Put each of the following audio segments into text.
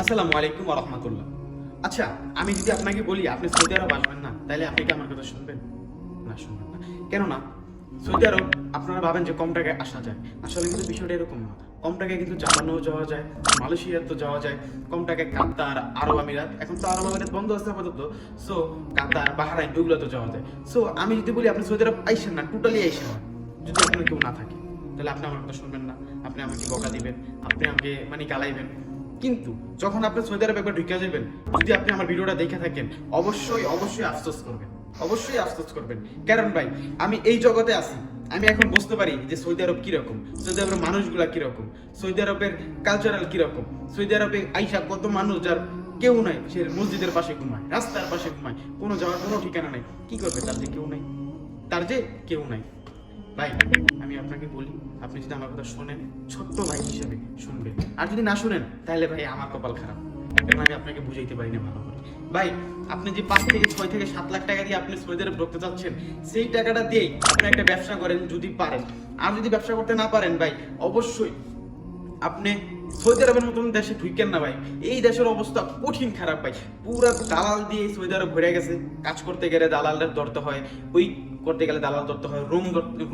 আসসালামু আলাইকুম রহমতুল্লাহ। আচ্ছা আমি যদি আপনাকে বলি, আপনি সৌদি আরব আসবেন না, তাহলে আপনি কি আমার কথা শুনবেন? না শুনবেন না। কেননা, সৌদি আরব, আপনারা ভাবেন যে কম টাকায় আসা যায়। আসলে কিন্তু বিষয়টা এরকম না। কম টাকায় কিন্তু জাপানেও যাওয়া যায় মালয়েশিয়ার তো যাওয়া যায়। কম টাকায় কাতার, আরব আমিরাত, এখন তো আরব আমিরাত বন্ধ আছে আপাতত। সো কাতার, বাহারাইন ওগুলো তো যাওয়া যায়। সো আমি যদি বলি, আপনি সৌদি আরব আইসেন না টোটালি আইসেন না। যদি আপনার কেউ না থাকে, তাহলে আপনি আমার কথা শুনবেন না। আপনি আমাকে বকা দিবেন, আপনি আমাকে মানে গালাইবেন। কিন্তু যখন আপনি সৌদি আরব একবার ঢুকে যাবেন, যদি আপনি আমার ভিডিওটা দেখে থাকেন, অবশ্যই অবশ্যই আফসোস করবেন। অবশ্যই আফসোস করবেন। কারণ ভাই, আমি এই জগতে আছি। আমি এখন বুঝতে পারি যে সৌদি আরব কীরকম, সৌদি আরবের মানুষগুলা কীরকম, সৌদি আরবের কালচারাল কীরকম, সৌদি আরবে আইসা কত মানুষ যার কেউ নাই, সে মসজিদের পাশে ঘুমায়, রাস্তার পাশে ঘুমায়, কোনো যাওয়ার কোনো ঠিকানা নাই। কি করবে তার যে কেউ নাই? তার যে কেউ নাই। ভাই, আমি আপনাকে বলি, আপনি যদি আমার কথা শোনেন, ছোট্ট ভাই হিসেবে শুনবেন। আর যদি না শুনেন, তাহলে ভাই আমার কপাল খারাপ। কারণ আমি আপনাকে বুঝাইতে পারি না ভালো করে? ভাই, আপনি যে পাঁচ থেকে ছয় থেকে সাত লাখ টাকা দিয়ে আপনি সৌদি আরব ঢুকতে চাচ্ছেন, সেই টাকাটা দিয়েই আপনি একটা ব্যবসা করেন যদি পারেন। আর যদি ব্যবসা করতে না পারেন ভাই, অবশ্যই আপনি সৌদি আরবের মতন দেশে ঢুকেন না ভাই। এই দেশের অবস্থা কঠিন খারাপ ভাই। পুরা দালাল দিয়ে সৌদি আরব ভরে গেছে। কাজ করতে গেলে দালালদের ধরতে হয়। ওই করতে গেলে দালাল ধরতে হয়, রুম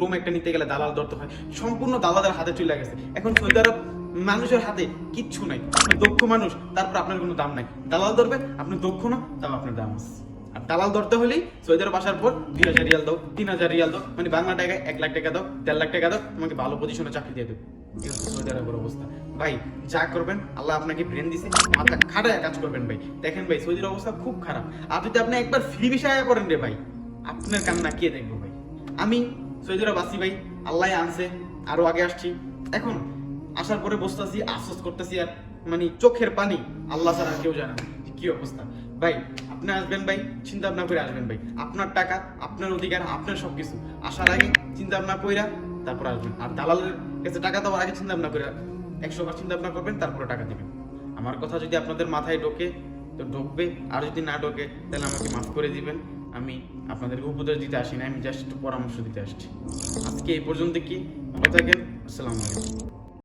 রুম একটা নিতে গেলে দালাল ধরতে হয়, সম্পূর্ণ দালালদের হাতে চলে গেছে। এখন সৌদি মানুষের হাতে কিচ্ছু নাই। আপনি দক্ষ মানুষ, তারপর আপনার কোনো দাম নাই। দালাল ধরবে আপনি দক্ষ না, তাও আপনার দাম আছে। আর দালাল ধরতে হলেই সৌদি আরব আসার পর দুই হাজার রিয়াল দাও, তিন হাজার রিয়াল দাও মানে বাংলা টাকায় এক লাখ টাকা দাও, দেড় লাখ টাকা দাও, তোমাকে ভালো পজিশনে চাকরি দিয়ে দেবে। সৌদি আরবের অবস্থা। ভাই, যা করবেন, আল্লাহ আপনাকে ব্রেন দিছে, মাথা খাটায় কাজ করবেন ভাই। দেখেন ভাই, সৌদির অবস্থা খুব খারাপ। আর যদি আপনি একবার ফ্রি বিষয় করেন রে ভাই। আপনার কান্না কে দেখব ভাই। আমি সৌদি আরব আসি ভাই, আল্লাহ আনছে, আরও আগে আসছি। এখন আসার পরে বসতেছি, আফসোস করতেছি আর মানে চোখের পানি আল্লাহ ছাড়া কেউ জানে কি অবস্থা। ভাই, আপনি আসবেন ভাই চিন্তা ভাবনা করে আসবেন ভাই। আপনার টাকা, আপনার অধিকার, আপনার সবকিছু। আসার আগে চিন্তা ভাবনা কইরা তারপর আসবেন। আর দালালের কাছে টাকা দেওয়ার আগে চিন্তা ভাবনা করে একশো বার চিন্তা ভাবনা করবেন, তারপরে টাকা দিবেন। আমার কথা যদি আপনাদের মাথায় ঢোকে, তো ঢুকবে। আর যদি না ঢোকে, তাহলে আমাকে মাফ করে দিবেন। আমি আপনাদেরকে উপদেশ দিতে আসি না আমি জাস্ট একটু পরামর্শ দিতে আসছি। আজকে এই পর্যন্ত কি? থাকেন, আসসালামু আলাইকুম।